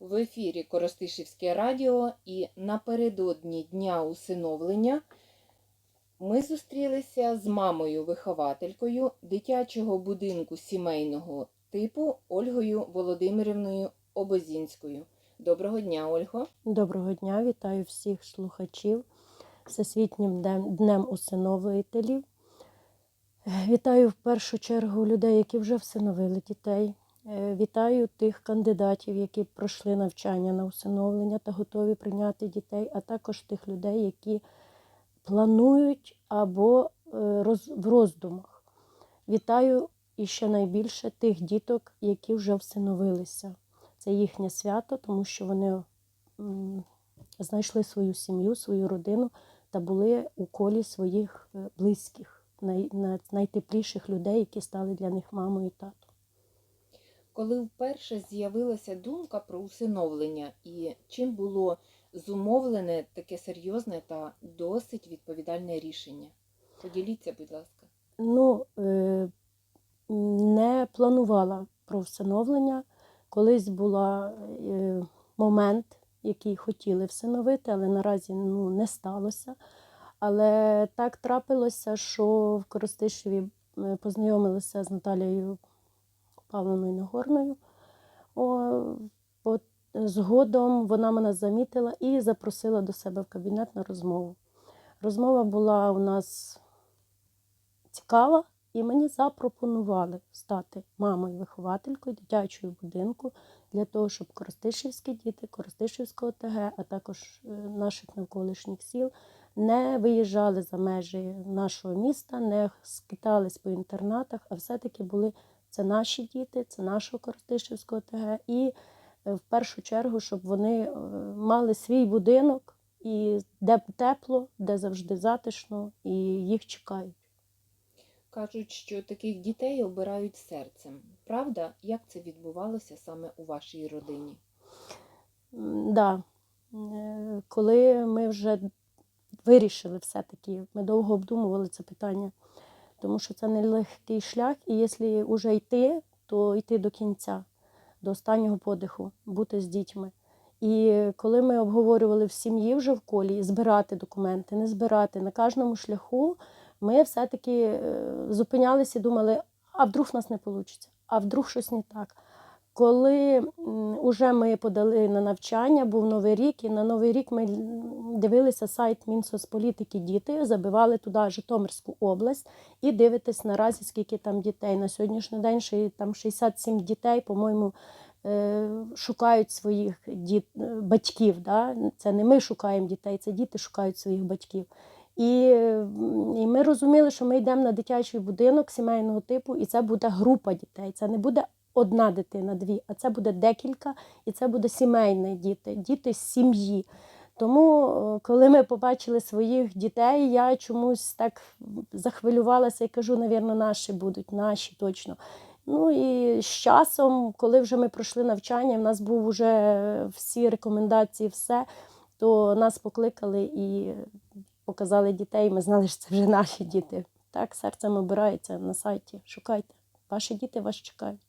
В ефірі Коростишівське радіо і напередодні Дня усиновлення ми зустрілися з мамою-вихователькою дитячого будинку сімейного типу Ольгою Володимирівною Обозінською. Доброго дня, Ольго! Доброго дня, вітаю всіх слухачів Всесвітнім днем, усиновителів. Вітаю в першу чергу людей, які вже всиновили дітей. Е, Вітаю тих кандидатів, які пройшли навчання на усиновлення та готові прийняти дітей, а також тих людей, які планують або е, в роздумах. Вітаю і ще найбільше тих діток, які вже всиновилися. Це їхнє свято, тому що вони знайшли свою сім'ю, свою родину та були у колі своїх е, близьких, найтепліших людей, які стали для них мамою і татом. Коли вперше з'явилася думка про усиновлення і чим було зумовлене таке серйозне та досить відповідальне рішення? Поділіться, будь ласка. Ну, е, не планувала про всиновлення. Колись була е, момент, який хотіли всиновити, але наразі ну, не сталося. Але так трапилося, що в Коростишеві е, познайомилися з Наталією Павловною Нагорною. О, от, згодом вона мене замітила і запросила до себе в кабінет на розмову. Розмова була у нас цікава, і мені запропонували стати мамою-вихователькою дитячого будинку для того, щоб Коростишівські діти, Коростишівського ТГ, а також е, наших навколишніх сіл не виїжджали за межі нашого міста, не скитались по інтернатах, а все-таки були це наші діти, це нашого Коростишівського ТГ. І е, в першу чергу, щоб вони е, мали свій будинок, і де тепло, де завжди затишно, і їх чекають. Кажуть, що таких дітей обирають серцем. Правда, як це відбувалося саме у вашій родині? М, Да. Е, Коли ми вже вирішили все-таки, ми довго обдумували це питання, тому що це нелегкий шлях, і якщо вже йти, то йти до кінця, до останнього подиху, бути з дітьми. І коли ми обговорювали в сім'ї вже в колі, збирати документи, не збирати на кожному шляху, ми все-таки е, зупинялися і думали, а вдруг в нас не вийде, а вдруг щось не так. Коли вже ми подали на навчання, був Новий рік, і на Новий рік ми дивилися сайт Мінсоцполітики діти, забивали туди Житомирську область і дивитесь наразі, скільки там дітей. На сьогоднішній день там 67 дітей, по-моєму, е, шукають своїх діт, е, батьків. Да? Це не ми шукаємо дітей, це діти шукають своїх батьків. І, і ми розуміли, що ми йдемо на дитячий будинок сімейного типу, і це буде група дітей. Це не буде одна дитина, дві, а це буде декілька, і це буде сімейні діти, діти з сім'ї. Тому, е, коли ми побачили своїх дітей, я чомусь так захвилювалася і кажу, навірно, наші будуть, наші точно. Ну і з часом, коли вже ми пройшли навчання, в нас був вже всі рекомендації, все, то нас покликали і показали дітей. Ми знали, що це вже наші діти. Так, серцем обирається на сайті. Шукайте. Ваші діти вас чекають.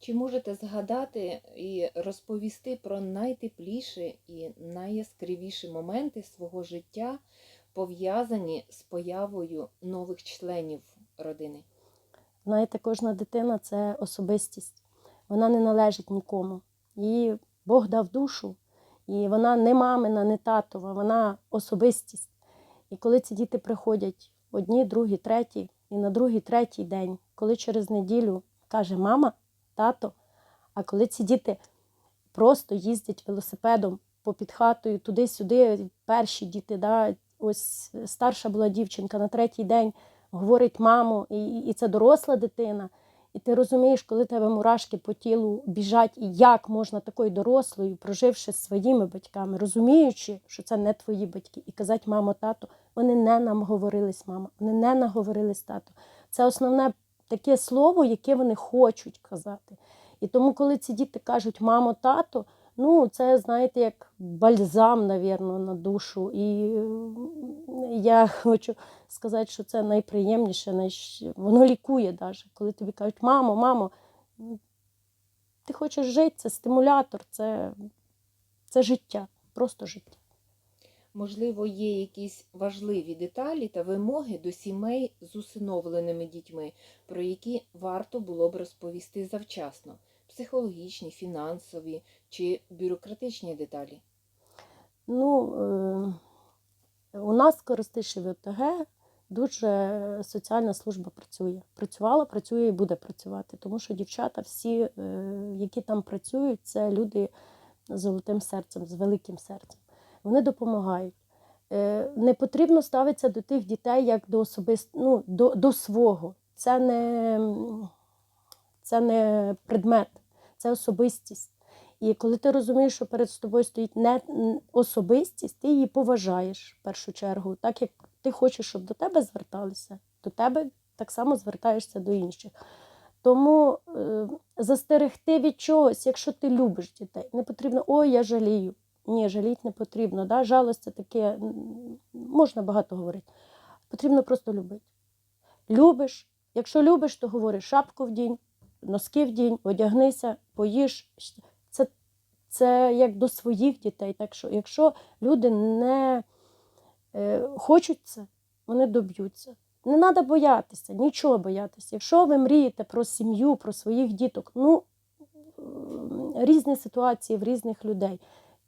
Чи можете згадати і розповісти про найтепліші і найяскравіші моменти свого життя, пов'язані з появою нових членів родини? Знаєте, кожна дитина це особистість. Вона не належить нікому. Її Бог дав душу, і вона не мамина, не татова, вона особистість. І коли ці діти приходять одні, другі, треті, і на другий, третій день, коли через неділю каже мама, тато, а коли ці діти просто їздять велосипедом попід хатою туди-сюди, перші діти, да, ось старша була дівчинка на третій день говорить мамо, і, і це доросла дитина. І ти розумієш, коли тебе мурашки по тілу біжать, і як можна такою дорослою, проживши з своїми батьками, розуміючи, що це не твої батьки, і казати, мамо, тато, вони не нам говорились, мама, вони не наговорились тато. Це основне таке слово, яке вони хочуть казати. І тому, коли ці діти кажуть мамо, тато, ну це знаєте, як бальзам, навірно, на душу. І я хочу сказати, що це найприємніше, найщ- воно лікує навіть. Коли тобі кажуть, мамо, мамо, ти хочеш жити, це стимулятор, це, це життя, просто життя. Можливо, є якісь важливі деталі та вимоги до сімей з усиновленими дітьми, про які варто було б розповісти завчасно: психологічні, фінансові чи бюрократичні деталі. Ну, е, у нас в Коростишеві ОТГ дуже соціальна служба працює. Працювала, працює і буде працювати. Тому що дівчата, всі, е, які там працюють, це люди з золотим серцем, з великим серцем. Вони допомагають. Е, Не потрібно ставитися до тих дітей як до особист... ну, до, до свого. Це не, це не предмет, це особистість. І коли ти розумієш, що перед тобою стоїть не особистість, ти її поважаєш в першу чергу, так як ти хочеш, щоб до тебе зверталися, до тебе так само звертаєшся до інших. Тому е, застерегти від чогось, якщо ти любиш дітей, не потрібно ой, я жалію. Ні, жаліть не потрібно. Да? Жалость це таке, можна багато говорити. Потрібно просто любити. Любиш, якщо любиш, то говориш шапку вдінь, носки вдінь, одягнися, поїж. Це, це як до своїх дітей. Так що, якщо люди не е, хочуть це, вони доб'ються. Не треба боятися, нічого боятися. Якщо ви мрієте про сім'ю, про своїх діток, ну різні ситуації в різних людей.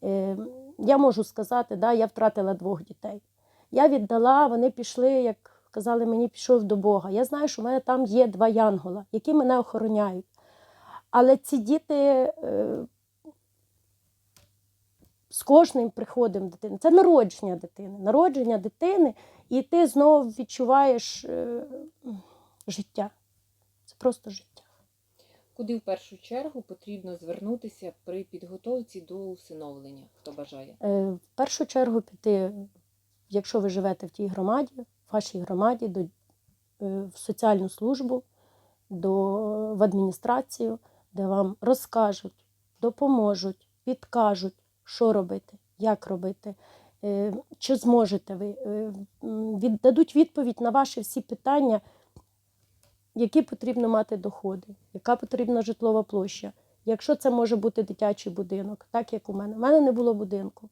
Е, Я можу сказати, да, я втратила двох дітей. Я віддала, вони пішли, як казали мені, пішов до Бога. Я знаю, що в мене там є два янгола, які мене охороняють. Але ці діти е, з кожним приходом дитини. Це народження дитини. Народження дитини, і ти знову відчуваєш е, життя. Це просто життя. Куди в першу чергу потрібно звернутися при підготовці до усиновлення, хто бажає? Е, В першу чергу піти, якщо ви живете в тій громаді, в вашій громаді, до, е, в соціальну службу, до, в адміністрацію, де вам розкажуть, допоможуть, підкажуть, що робити, як робити, е, чи зможете ви. Е, Віддадуть відповідь на ваші всі питання, які потрібно мати доходи, яка потрібна житлова площа. Якщо це може бути дитячий будинок, так як у мене. У мене не було будинку.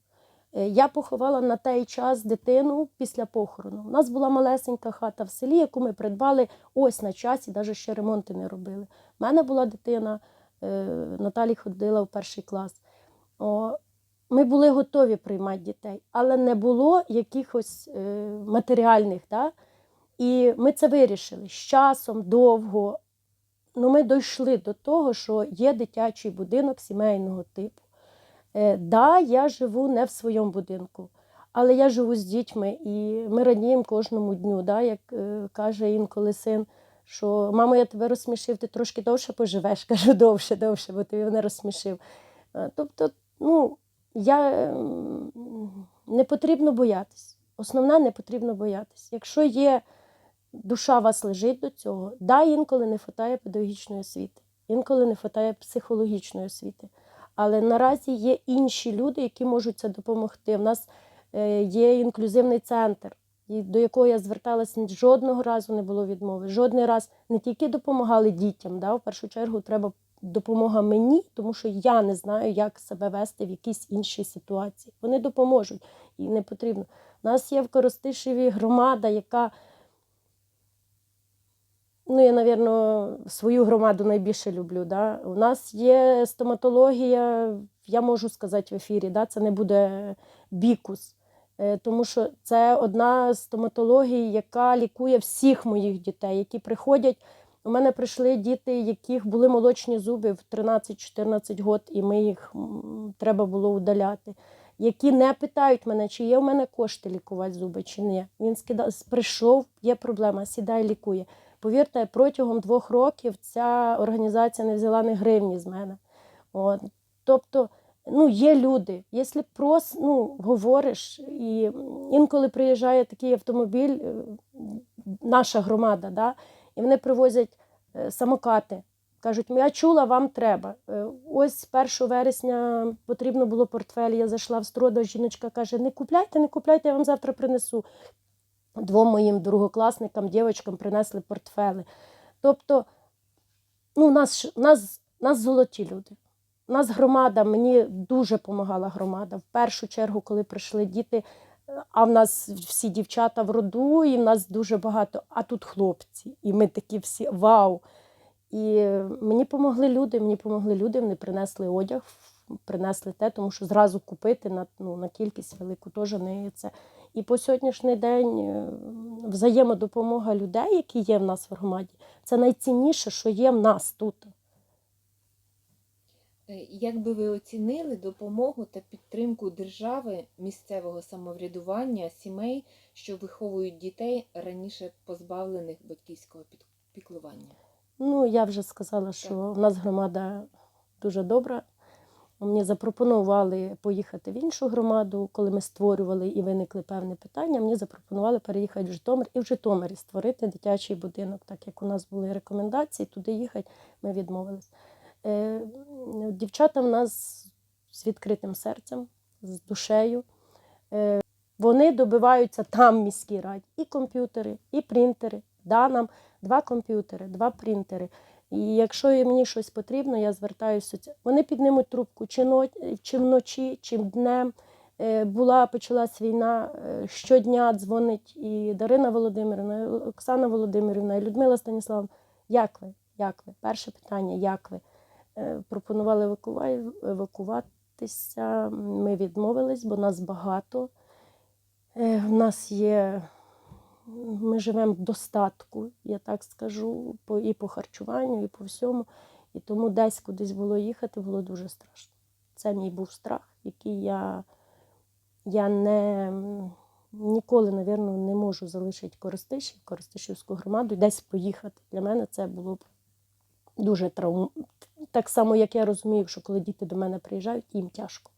Е, Я поховала на той час дитину після похорону. У нас була малесенька хата в селі, яку ми придбали ось на часі, навіть ще ремонти не робили. У мене була дитина, е, Наталі ходила в перший клас. Ми були готові приймати дітей, але не було якихось е, матеріальних. Да? І ми це вирішили з часом, довго. Ну, ми дійшли до того, що є дитячий будинок сімейного типу. Е, да, я живу не в своєму будинку, але я живу з дітьми і ми радіємо кожному дню. Да, як е, каже інколи син, що мамо, я тебе розсмішив, ти трошки довше поживеш. Кажу, довше, довше, бо ти мене розсмішив. Е, Тобто, ну, я не потрібно боятись. Основне, не потрібно боятись. Якщо є душа вас лежить до цього, да, інколи не вистачає педагогічної освіти, інколи не вистачає психологічної освіти. Але наразі є інші люди, які можуть це допомогти. У нас е, є інклюзивний центр, до якого я зверталася жодного разу не було відмови. Жодний раз не тільки допомагали дітям, да, в першу чергу треба допомога мені, тому що я не знаю, як себе вести в якійсь іншій ситуації. Вони допоможуть і не потрібно. У нас є в Коростишеві громада, яка Ну, я, напевно, свою громаду найбільше люблю. Да? У нас є стоматологія, я можу сказати в ефірі, да? це не буде бікус. Е, Тому що це одна з стоматологій, яка лікує всіх моїх дітей, які приходять. У мене прийшли діти, яких були молочні зуби в 13-14 років, і ми їх треба було удаляти. Які не питають мене, чи є в мене кошти лікувати зуби, чи ні. Він скидав, прийшов, є проблема, сідай, лікує. Повірте, протягом двох років ця організація не взяла ні гривні з мене. От. Тобто, ну, є люди, якщо просто ну, говориш, і інколи приїжджає такий автомобіль, е, наша громада, да, і вони привозять е, самокати. Кажуть, я чула, вам треба. Е, Ось 1 вересня потрібно було портфель. Я зайшла в строду, жіночка каже: не купляйте, не купляйте, я вам завтра принесу двом моїм другокласникам, дівчаткам принесли портфели. Тобто, ну, нас, нас нас золоті люди. Нас громада, мені дуже допомагала громада. В першу чергу, коли прийшли діти, а в нас всі дівчата в роду, і в нас дуже багато, а тут хлопці. І ми такі всі вау. І мені допомогли люди, мені допомогли люди, вони принесли одяг, принесли те, тому що зразу купити на, ну, на кількість велику теж не це. І по сьогоднішній день е, взаємодопомога людей, які є в нас в громаді, це найцінніше, що є в нас тут. Е, Як би ви оцінили допомогу та підтримку держави, місцевого самоврядування, сімей, що виховують дітей раніше позбавлених батьківського піклування? Ну, я вже сказала, що в нас громада дуже добра. Мені запропонували поїхати в іншу громаду, коли ми створювали і виникли певні питання. Мені запропонували переїхати в Житомир і в Житомирі створити дитячий будинок. Так як у нас були рекомендації, туди їхати, ми відмовились. Е, Дівчата в нас з відкритим серцем, з душею. Е, Вони добиваються там в міській раді і комп'ютери, і принтери. Да, нам два комп'ютери, два принтери. І якщо мені щось потрібно, я звертаюся. Вони піднимуть трубку чи, чи вночі, чи днем. Е, Була почалась війна, е, щодня дзвонить і Дарина Володимирівна, і Оксана Володимирівна, і Людмила Станіславовна. Як ви? Як ви? Перше питання, як ви? Е, Пропонували евакуватися. Ми відмовились, бо нас багато. В нас є ми живемо в достатку, я так скажу, і по харчуванню, і по всьому. І тому десь кудись було їхати було дуже страшно. Це мій був страх, який я, я не, ніколи, напевно, не можу залишити Коростишів, Коростишівську громаду, і десь поїхати. Для мене це було б дуже травм. Так само, як я розумію, що коли діти до мене приїжджають, їм тяжко.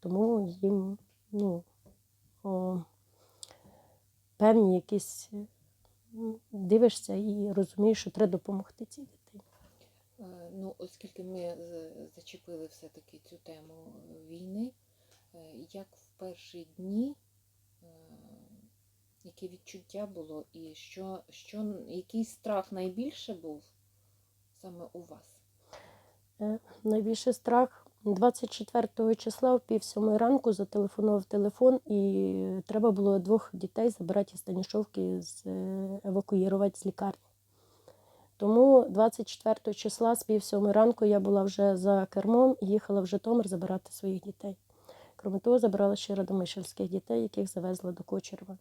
Тому їм, ну. О, певні якісь дивишся і розумієш, що треба допомогти цій дитині. Е, Ну, оскільки ми зачепили все-таки цю тему е, війни, е, як в перші дні, е, яке відчуття було, і що, що, який страх найбільше був саме у вас? Найбільший страх 24 числа в пів сьомої ранку зателефонував телефон, і треба було двох дітей забирати із Станішовки, е, евакуювати з лікарні. Тому 24 числа з пів сьомої ранку я була вже за кермом і їхала в Житомир забирати своїх дітей. Крім того, забирала ще радомишльських дітей, яких завезла до Кочерва.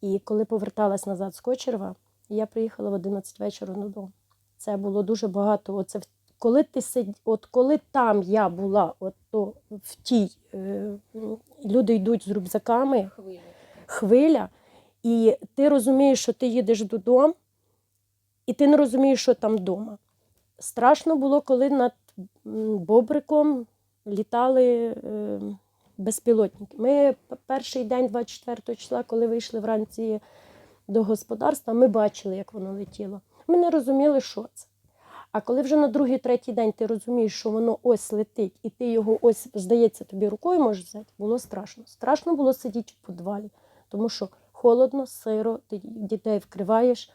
І коли поверталась назад з Кочерва, я приїхала в 11 вечора додому. Це було дуже багато. Оце коли ти сид... от коли там я була, от то в тій е... люди йдуть з рюкзаками, Хвиля хвиля, і ти розумієш, що ти їдеш додому, і ти не розумієш, що там вдома. Страшно було, коли над Бобриком літали е, безпілотники. Ми перший день, 24 числа, коли вийшли вранці до господарства, ми бачили, як воно летіло. Ми не розуміли, що це. А коли вже на другий, третій день ти розумієш, що воно ось летить, і ти його ось, здається, тобі рукою можеш взяти, було страшно. Страшно було сидіти в підвалі, тому що холодно, сиро, ти дітей вкриваєш.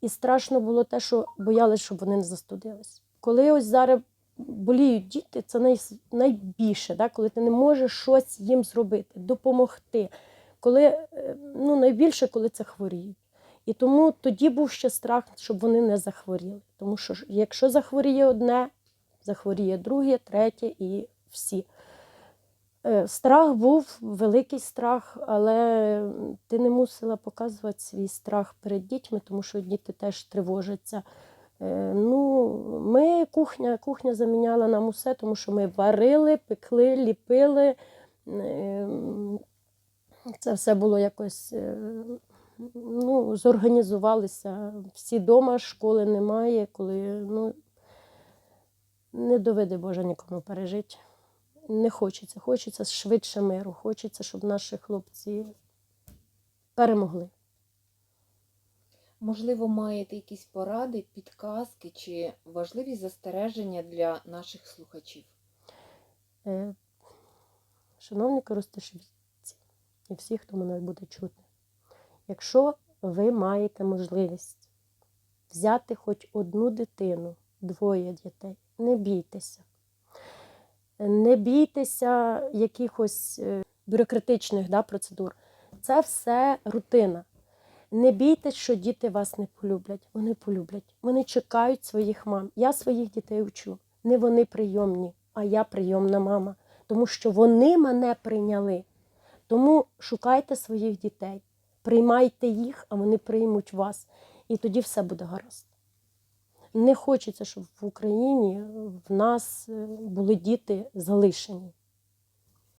І страшно було те, що боялись, щоб вони не застудились. Коли ось зараз боліють діти, це най, найбільше, да? коли ти не можеш щось їм зробити, допомогти. Коли, е, ну, найбільше, коли це хворіють. І тому тоді був ще страх, щоб вони не захворіли. Тому що якщо захворіє одне, захворіє друге, третє і всі. Е, Страх був, великий страх, але ти не мусила показувати свій страх перед дітьми, тому що діти теж тривожаться. Е, Ну, ми кухня, кухня заміняла нам усе, тому що ми варили, пекли, ліпили. Е, Це все було якось е, ну, зорганізувалися. Всі вдома, школи немає, коли ну, не доведе Боже нікому пережити. Не хочеться, хочеться швидше миру, хочеться, щоб наші хлопці перемогли. Можливо, маєте якісь поради, підказки чи важливі застереження для наших слухачів? Е, Шановні користувачі і всі, хто мене буде чути, якщо ви маєте можливість взяти хоч одну дитину двоє дітей. Не бійтеся. Не бійтеся якихось е, бюрократичних да, процедур. Це все рутина. Не бійтесь, що діти вас не полюблять. Вони полюблять. Вони чекають своїх мам. Я своїх дітей вчу. Не вони прийомні, а я прийомна мама. Тому що вони мене прийняли. Тому шукайте своїх дітей, приймайте їх, а вони приймуть вас. І тоді все буде гаразд. Не хочеться, щоб в Україні в нас е, були діти залишені.